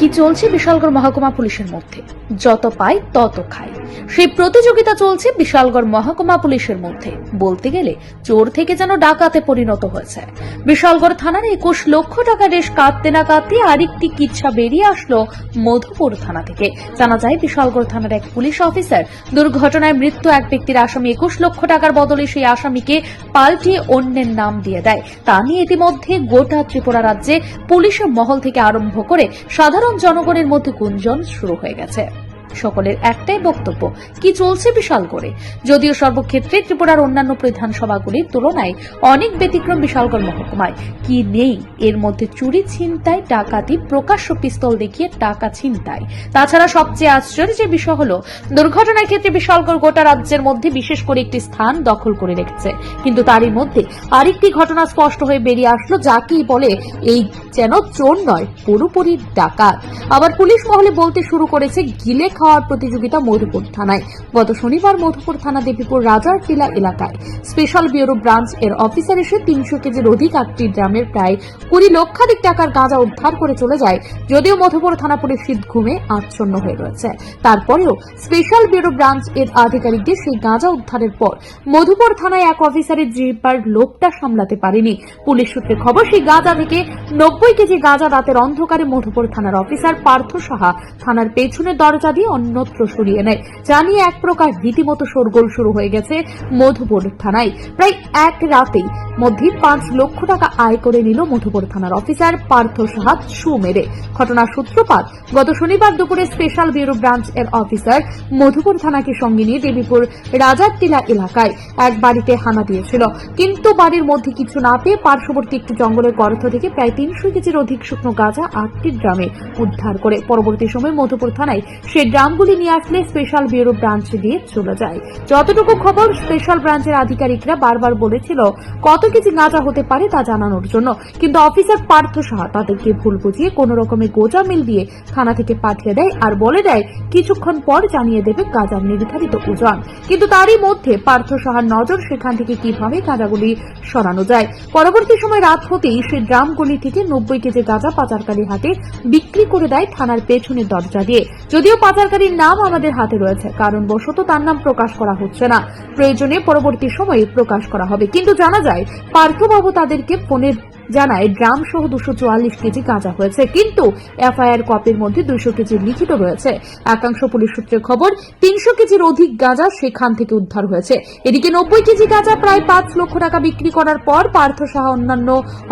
কি চলছে বিশালগড় মহকুমা পুলিশের মধ্যে? যত পায় তত খায় সেই প্রতিযোগিতা চলছে বিশালগড় মহকুমা পুলিশের মধ্যে। বলতে গেলে চোর থেকে যেন ডাকাতে পরিণত হয়েছে। বিশালগড় থানার একুশ লক্ষ টাকা রেশ কাঁদতে না কাঁদতে আরেকটি কিচ্ছা বেরিয়ে আসলো মধুপুর থানা থেকে। জানা যায় বিশালগড় থানার এক পুলিশ অফিসার দুর্ঘটনায় মৃত্যু এক ব্যক্তির আসামি একুশ লক্ষ টাকার বদলে সেই আসামিকে পাল্টিয়ে অন্যের নাম দিয়ে দেয়। তা নিয়ে ইতিমধ্যে গোটা ত্রিপুরা রাজ্যে পুলিশের মহল থেকে আরম্ভ করে সাধারণ জনগণের মধ্যে গুঞ্জন শুরু হয়ে গেছে? সকলের একটাই বক্তব্য, কি চলছে বিশাল করে? যদিও সর্বক্ষেত্রে ত্রিপুরার অন্যান্য প্রধান সভাগুলির তুলনায় অনেক ব্যতিক্রম বিশালগড় মহকুমায়। কি নেই? এর মধ্যে চুরি, ছিনতাই, ডাকাতি, প্রকাশ্য পিস্তল দেখিয়ে টাকা ছিনতাই। তাছাড়া সবচেয়ে আশ্চর্যের বিষয় হলো, দুর্ঘটনার ক্ষেত্রে বিশালগড় গোটা রাজ্যের মধ্যে বিশেষ করে একটি স্থান দখল করে রেখেছে। কিন্তু তারই মধ্যে আরেকটি ঘটনা স্পষ্ট হয়ে বেরিয়ে আসলো যাকেই বলে এই যেন চোর নয়, পুরোপুরি ডাকাত। আবার পুলিশ মহলে বলতে শুরু করেছে, গিলে খাওয়ার প্রতিযোগিতা মধুপুর থানায়। গত শনিবার মধুপুর থানা দেবীপুর রাজার টিলা এলাকায় স্পেশাল ব্যুরো ব্রাঞ্চ এর অফিসার এসে তিনশো কেজির অধিক আটটি ড্রামের প্রায় কুড়ি লক্ষাধিক টাকার গাঁজা উদ্ধার করে চলে যায়, যদিও মধুপুর থানা পুলিশ শীত ঘুমে আচ্ছন্ন হয়ে রয়েছে। তারপরেও স্পেশাল ব্যুরো ব্রাঞ্চ এর আধিকারিকদের সেই গাঁজা উদ্ধারের পর মধুপুর থানায় এক অফিসারের জিপার লোকটা সামলাতে পারেনি। পুলিশ সূত্রে খবর, সেই গাঁজা থেকে নব্বই কেজি গাঁজা রাতের অন্ধকারে মধুপুর থানার অফিসার পার্থ সাহা থানার পেছনের দরজা দিয়ে অন্যত্র সরিয়ে নেয়। জানিয়ে এক প্রকার রীতিমতো শোরগোল শুরু হয়ে গেছে মধুপুর থানায়। প্রায় এক রাতেই মধ্যে পাঁচ লক্ষ টাকা আয় করে নিল মধুপুর থানার অফিসার পার্থ সাহা সু মেরে। ঘটনার সূত্রপাত গত শনিবার দুপুরে স্পেশাল ব্যুরো ব্রাঞ্চ এর অফিসার মধুপুর থানাকে সঙ্গে নিয়ে দেবীপুর রাজারটিলা এলাকায় এক বাড়িতে হানা দিয়েছিল। কিন্তু বাড়ির মধ্যে কিছু না পেয়ে পার্শ্ববর্তী একটি জঙ্গলের গর্ত থেকে প্রায় তিনশো কেজির অধিক শুকনো গাঁজা আটটি ড্রামে উদ্ধার করে। পরবর্তী সময় মধুপুর থানায় সেই ড্রামগুলি নিয়ে আসলে স্পেশাল ব্যুরো ব্রাঞ্চে দিয়ে চলে যায়। যতটুকু খবর স্পেশাল ব্রাঞ্চের আধিকারিকরা বারবার বলেছিল, কত কেজি গাঁজা হতে পারে তা জানানোর জন্য। কিন্তু অফিসার পার্থ সাহা তাদেরকে ভুল বুঝিয়ে কোনো রকমে গোজা মিল দিয়ে থানা থেকে পাঠিয়ে দেয় আর বলে দেয়, কিছুক্ষণ পর জানিয়ে দেবে গাঁজার নির্ধারিত ওজন। কিন্তু তারই মধ্যে পার্থ সাহার নজর সেখান থেকে কীভাবে গাঁজাগুলি সরানো যায়। পরবর্তী সময় রাত হতেই সে ড্রামগুলি থেকে নব্বই কেজি গাঁজা পাচারকারী হাতে বিক্রি করে দেয় থানার পেছনের দরজা দিয়ে। যদিও পাচারকারীর নাম আমাদের হাতে রয়েছে কারণ বশত তার নাম প্রকাশ করা হচ্ছে না। প্রয়োজনে পরবর্তী সময়ে প্রকাশ করা হবে। কিন্তু জানা যায়, পার্থবাবু তাদেরকে ফোনের জানায় ড্রাম সহ দুশো চুয়াল্লিশ কেজি গাঁজা হয়েছে, কিন্তু এফআইআর কপির মধ্যে দুইশো কেজি লিখিত রয়েছে। একাংশ পুলিশ সূত্রে খবর, তিনশো কেজির অধিক গাঁজা সেখান থেকে উদ্ধার হয়েছে। এদিকে নব্বই কেজি গাঁজা প্রায় পাঁচ লক্ষ টাকা বিক্রি করার পর পার্থ সাহা অন্যান্য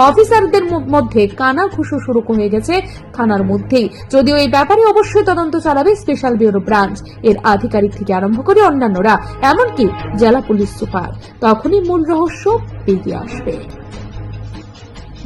অফিসারদের মধ্যে কানা ঘুষো শুরু হয়ে গেছে থানার মধ্যেই। যদিও এই ব্যাপারে অবশ্যই তদন্ত চালাবে স্পেশাল ব্যুরো ব্রাঞ্চ। এর আধিকারিক থেকে আরম্ভ করে অন্যান্যরা, এমনকি জেলা পুলিশ সুপার। তখনই মূল রহস্য বেরিয়ে আসবে।